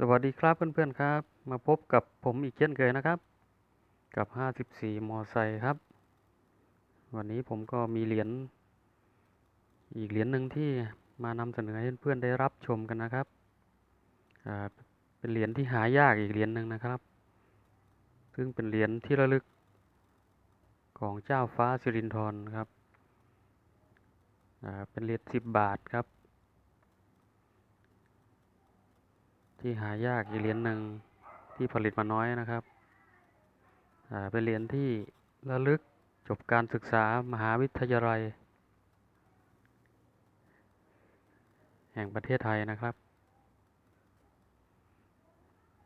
สวัสดีครับเพื่อนๆครับ มาพบกับผมอีกเช่นเคยนะครับ กับ 54 มอไซค์ครับ วันนี้ผมก็มีเหรียญอีกเหรียญหนึ่งที่มานำเสนอให้เพื่อนๆได้รับชมกันนะครับเป็นเหรียญที่หายากอีกเหรียญหนึ่งนะครับ ซึ่งเป็นเหรียญที่ระลึกของเจ้าฟ้าสิรินธรครับเป็นเหรียญ10 บาทครับ ที่หายากอีกเหรียญหนึ่งที่ผลิตมาน้อยนะครับเป็นเหรียญที่ระลึกจบการศึกษามหาวิทยาลัย แห่งประเทศไทยนะครับ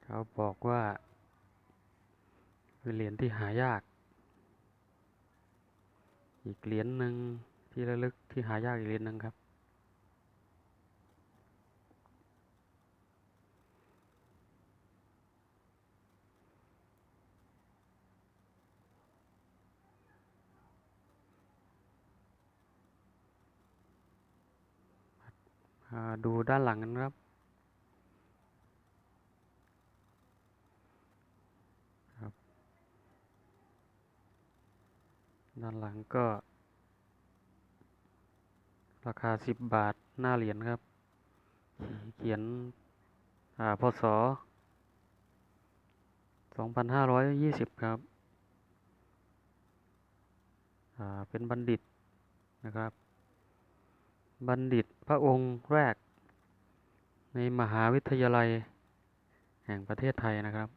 เขาบอกว่าเป็นเหรียญที่หายาก อีกเหรียญหนึ่งที่ระลึกที่หายากอีกเหรียญหนึ่งครับ ดูด้านหลังกันครับครับ ด้านหลังก็ ราคาสิบบาทหน้าเหรียญครับ เขียนพศสองพันห้าร้อยยี่สิบครับ เป็นบัณฑิตนะครับ บัณฑิตพระองค์แรก ในมหาวิทยาลัย แห่งประเทศไทยนะครับ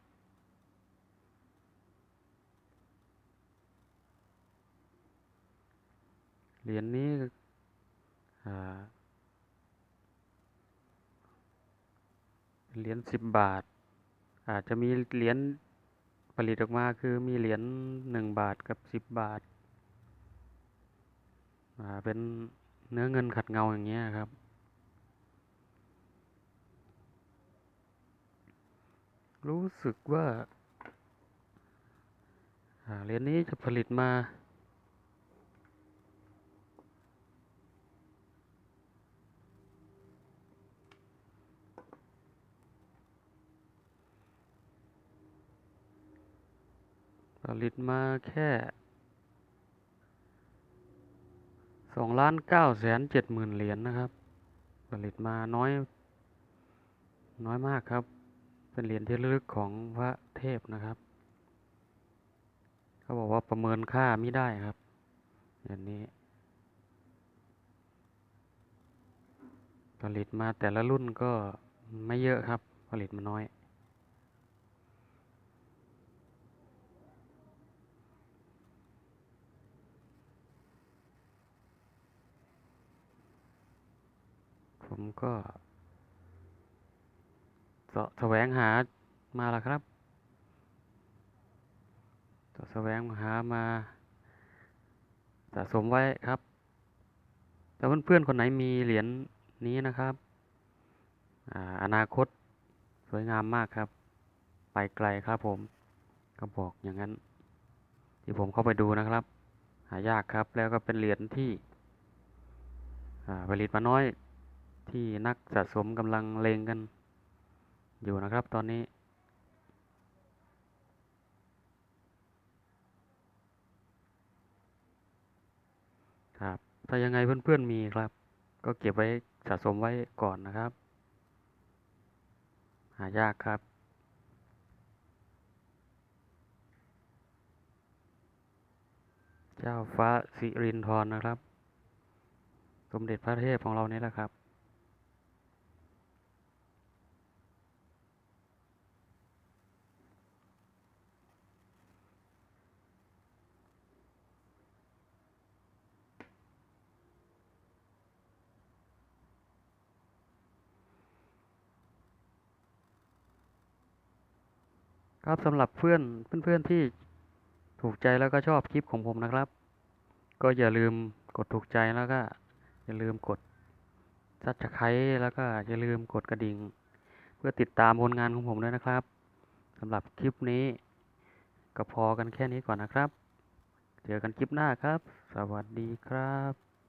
เหรียญนี้เหรียญสิบบาท อาจจะมีเหรียญผลิตออกมาคือมีเหรียญหนึ่งบาทกับสิบบาทาเป็น เนื้อเงินขัดเงาอย่างเงี้ยครับ รู้สึกว่าเหรียญนี้จะผลิตมาผลิตมาแค่ สองล้านเก้าแสนเจ็ดหมื่นเหรียญนะครับ ผลิตมาน้อย น้อยมากครับ เป็นเหรียญที่ลึกของพระเทพนะครับ เขาบอกว่าประเมินค่าไม่ได้ครับเหรียญนี้ ผลิตมาแต่ละรุ่นก็ไม่เยอะครับ ผลิตมาน้อย ผมก็สะแสวงหามาแล้วครับสะแสวงหามาสะสมไว้ครับ แต่เพื่อนๆคนไหนมีเหรียญนี้นะครับอาอนาคตสวยงามมากครับ ไปไกลครับผม ก็บอกอย่างนั้น ที่ผมเข้าไปดูนะครับ หายากครับ แล้วก็เป็นเหรียญที่ผลิตมาน้อย ที่นักสะสมกำลังเลงกัน อยู่นะครับตอนนี้ ครับ ถ้ายังไงเพื่อนๆมีครับ ก็เก็บไว้สะสมไว้ก่อนนะครับ หายากครับเจ้าฟ้าสิรินธรนะครับ สมเด็จพระเทพของเรานี่แหละครับ ครับสำหรับเพื่อนเพื่อนๆที่ถูกใจแล้วก็ชอบคลิปของผมนะครับ ก็อย่าลืมกดถูกใจแล้วก็ อย่าลืมกดซับสไครต์แล้วก็อย่าลืมกดกระดิ่ง เพื่อติดตามผลงานของผมด้วยนะครับสำหรับคลิปนี้ก็พอกันแค่นี้ก่อนนะครับ เจอกันคลิปหน้าครับ สวัสดีครับ